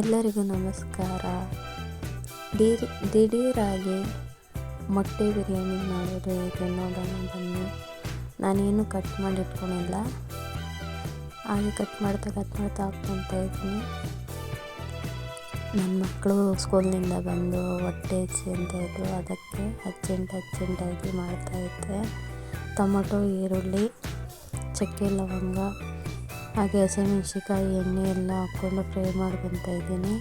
ಎಲ್ಲರಿಗೂ ನಮಸ್ಕಾರ. ದಿಢೀರ್ ದಿಢೀರಾಗಿ ಮೊಟ್ಟೆ ಬಿರಿಯಾನಿ ಮಾಡೋದು ಹೇಗೆ ನೋಡೋಣ ಬನ್ನಿ. ನಾನೇನು ಕಟ್ ಮಾಡಿ ಇಟ್ಕೊಂಡಿಲ್ಲ ಹಾಗೆ ಕಟ್ ಮಾಡ್ತಾ ಕಟ್ ಮಾಡ್ತಾ ಹಾಕ್ಕೊತಾ ಇದ್ದೀನಿ. ನನ್ನ ಮಕ್ಕಳು ಸ್ಕೂಲ್ನಿಂದ ಬಂದು ಹೊಟ್ಟೆ ಹೆಚ್ಚಿ ಅಂತ ಇದ್ದು ಅದಕ್ಕೆ ಅರ್ಜೆಂಟ್ ಅರ್ಜೆಂಟಾಗಿ ಮಾಡ್ತಾಯಿದ್ದೆ ಟೊಮೊಟೊ, ಈರುಳ್ಳಿ, ಚಕ್ಕೆ, ಲವಂಗ ಹಾಗೆ ಹಸಿಮೆಣ್ಸಿಕಾಯಿ ಎಣ್ಣೆ ಎಲ್ಲ ಹಾಕ್ಕೊಂಡು ಫ್ರೈ ಮಾಡ್ಕೊತಾ ಇದ್ದೀನಿ.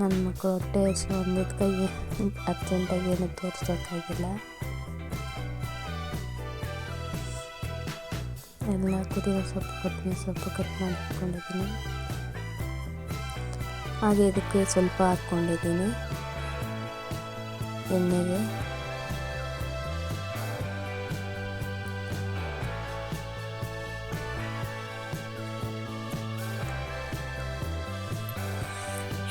ನನ್ನ ಮಕ್ಕಳು ಹೊಟ್ಟೆ ಹಸು ಒಂದಿದ್ಕಾಗಿ ಅರ್ಜೆಂಟಾಗಿ ಏನು ತೋರಿಸೋಕ್ಕಾಗಿಲ್ಲ. ಎಲ್ಲ ಕುದಿಯೋ ಸೊಪ್ಪು, ಕೊತ್ತಂಬರಿ ಸೊಪ್ಪು ಕಟ್ ಮಾಡಿ ಹಾಕ್ಕೊಂಡಿದ್ದೀನಿ ಹಾಗೆ ಇದಕ್ಕೆ ಸ್ವಲ್ಪ ಹಾಕ್ಕೊಂಡಿದ್ದೀನಿ. ಎಣ್ಣೆಗೆ.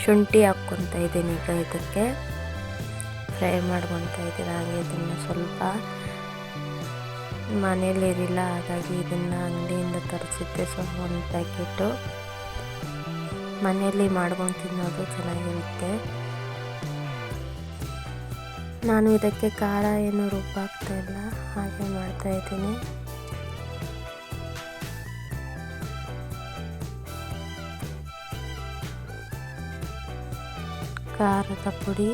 ಶುಂಠಿ ಹಾಕ್ಕೊತಾ ಇದ್ದೀನಿ ಈಗ ಇದಕ್ಕೆ. ಫ್ರೈ ಮಾಡ್ಕೊತಾ ಇದ್ದೀನಿ, ಹಾಗೆ ಇದನ್ನು ಸ್ವಲ್ಪ ಮನೇಲಿ ಇರಿಲ್ಲ ಹಾಗಾಗಿ ಇದನ್ನು ಅಂಗಡಿಯಿಂದ ತರಿಸಿದ್ದೆ ಸ್ವಲ್ಪ ಒಂದು ಪ್ಯಾಕೆಟು ಮನೆಯಲ್ಲಿ ಮಾಡ್ಕೊಂಡು ತಿನ್ನೋದು ಚೆನ್ನಾಗಿರುತ್ತೆ. ನಾನು ಇದಕ್ಕೆ ಖಾರ ಏನು ರುಬ್ಬಾಗ್ತಾ ಇಲ್ಲ, ಹಾಗೆ ಮಾಡ್ತಾ ಖಾರದ ಪುಡಿ.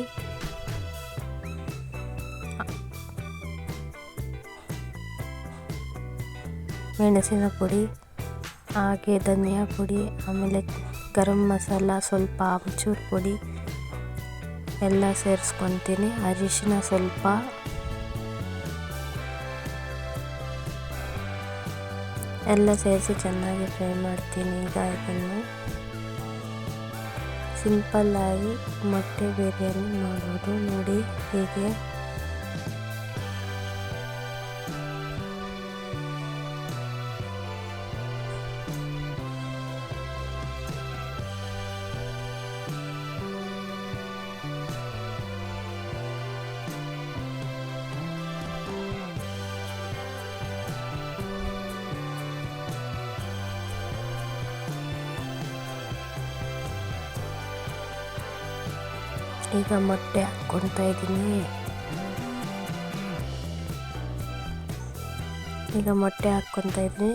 ಮೆಣಸಿನ ಪುಡಿ, ಹಾಗೆ ಧನಿಯಾ ಪುಡಿ, ಆಮೇಲೆ ಗರಂ ಮಸಾಲ, ಸ್ವಲ್ಪ ಆಮ್ಚೂರು ಪುಡಿ ಎಲ್ಲ ಸೇರಿಸ್ಕೊತೀನಿ. ಅರಿಶಿನ ಸ್ವಲ್ಪ. ಎಲ್ಲ ಸೇರಿಸಿ ಚೆನ್ನಾಗಿ ಫ್ರೈ ಮಾಡ್ತೀನಿ ಈಗ ಇದನ್ನು. ಸಿಂಪಲ್ಲಾಗಿ ಮೊಟ್ಟೆ ಬಿರಿಯಾನಿ ಮಾಡೋದು ನೋಡಿ ಹೀಗೆ ಈಗ ಮೊಟ್ಟೆ ಹಾಕ್ಕೊತಾ ಇದ್ದೀನಿ. ಈಗ ಮೊಟ್ಟೆ ಹಾಕ್ಕೊತಾ ಇದ್ದೀನಿ.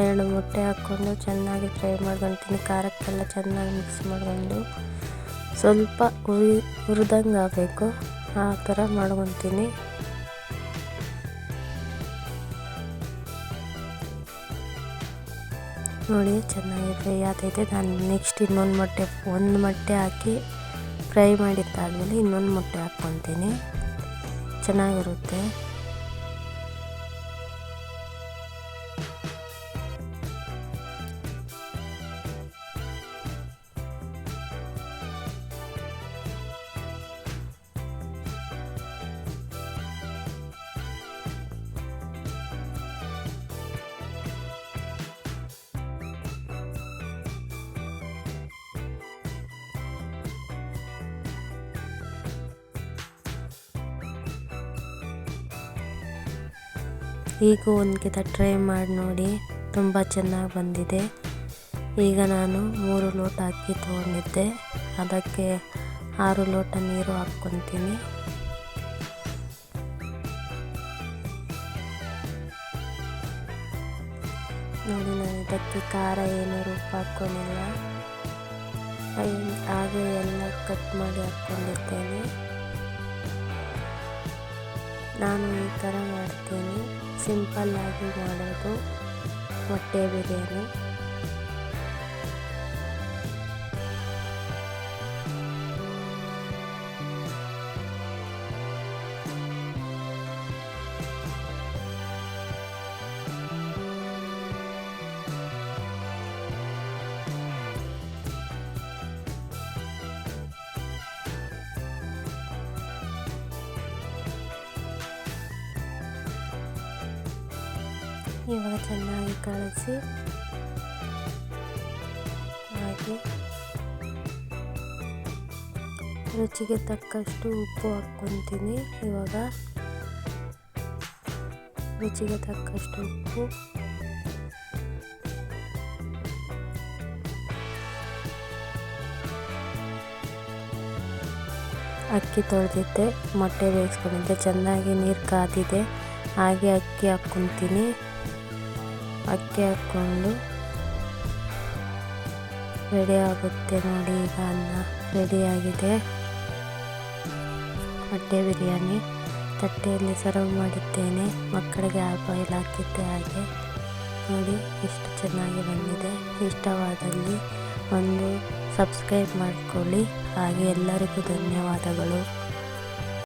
ಎರಡು ಮೊಟ್ಟೆ ಹಾಕ್ಕೊಂಡು ಚೆನ್ನಾಗಿ ಫ್ರೈ ಮಾಡ್ಕೊತೀನಿ. ಖಾರಕ್ಕೆಲ್ಲ ಚೆನ್ನಾಗಿ ಮಿಕ್ಸ್ ಮಾಡ್ಕೊಂಡು. ಸ್ವಲ್ಪ ಹುರಿ, ಹುರಿದಂಗೆ ಆಗಬೇಕು. ಆ ಥರ ಮಾಡ್ಕೊತೀನಿ. ನೋಡಿ ಚೆನ್ನಾಗಿ ಫ್ರೈ ಆಗ್ತೈತೆ ನಾನು ನೆಕ್ಸ್ಟ್ ಇನ್ನೊಂದು ಮೊಟ್ಟೆ, ಒಂದು ಮೊಟ್ಟೆ ಹಾಕಿ ಫ್ರೈ ಮಾಡಿದ್ದಾದಮೇಲೆ ಇನ್ನೊಂದು ಮೊಟ್ಟೆ ಹಾಕ್ಕೊತೀನಿ ಚೆನ್ನಾಗಿರುತ್ತೆ. ಈಗ ಒಂದು ಟ್ರೈ ಮಾಡಿ ನೋಡಿ ತುಂಬ ಚೆನ್ನಾಗಿ ಬಂದಿದೆ. ಈಗ ನಾನು ಮೂರು ಲೋಟ ಅಕ್ಕಿ ತೊಗೊಂಡಿದ್ದೆ. ಅದಕ್ಕೆ ಆರು ಲೋಟ ನೀರು ಹಾಕ್ಕೊತೀನಿ. ನೋಡಿ ನಾನು ಇದಕ್ಕೆ ಖಾರ ಏನು ಉಪ್ಪು ಹಾಕ್ಕೊಂಡಿಲ್ಲ. ಹಾಗೆ ಎಲ್ಲ ಕಟ್ ಮಾಡಿ ಹಾಕ್ಕೊಂಡಿದ್ದೇನೆ ನಾನು ಈ ಥರ ಮಾಡ್ತೀನಿ. ಸಿಂಪಲ್ಲಾಗಿ ಮಾಡೋದು ಮೊಟ್ಟೆ ಬಿರಿಯಾನಿ. ಇವಾಗ ಚೆನ್ನಾಗಿ ಕಳಿಸಿ ಹಾಗೆ. ರುಚಿಗೆ ತಕ್ಕಷ್ಟು ಉಪ್ಪು ಹಾಕ್ಕೊತೀನಿ ಇವಾಗ. ರುಚಿಗೆ ತಕ್ಕಷ್ಟು ಉಪ್ಪು. ಅಕ್ಕಿ ತೊಳೆದಿದ್ದೆ, ಮೊಟ್ಟೆ ಬೇಯಿಸ್ಕೊಂಡಿದ್ದೆ, ಚೆನ್ನಾಗಿ ನೀರು ಕಾದಿದೆ, ಹಾಗೆ ಅಕ್ಕಿ ಹಾಕ್ಕೊತೀನಿ. ಅಕ್ಕಿ ಹಾಕ್ಕೊಂಡು ರೆಡಿ ಆಗುತ್ತೆ ನೋಡಿ ಈಗ ಅನ್ನ ರೆಡಿಯಾಗಿದೆ ಮೊಟ್ಟೆ ಬಿರಿಯಾನಿ ತಟ್ಟೆಯಲ್ಲಿ ಸರ್ವ್ ಮಾಡಿದ್ದೇನೆ. ಮಕ್ಕಳಿಗೆ ಆಯಿಲ್ ಹಾಕಿದ್ದೆ ಹಾಗೆ. ನೋಡಿ ಎಷ್ಟು ಚೆನ್ನಾಗಿ ಬಂದಿದೆ. ಇಷ್ಟವಾದಲ್ಲಿ ಒಂದು ಸಬ್ಸ್ಕ್ರೈಬ್ ಮಾಡಿಕೊಳ್ಳಿ. ಹಾಗೆ ಎಲ್ಲರಿಗೂ ಧನ್ಯವಾದಗಳು.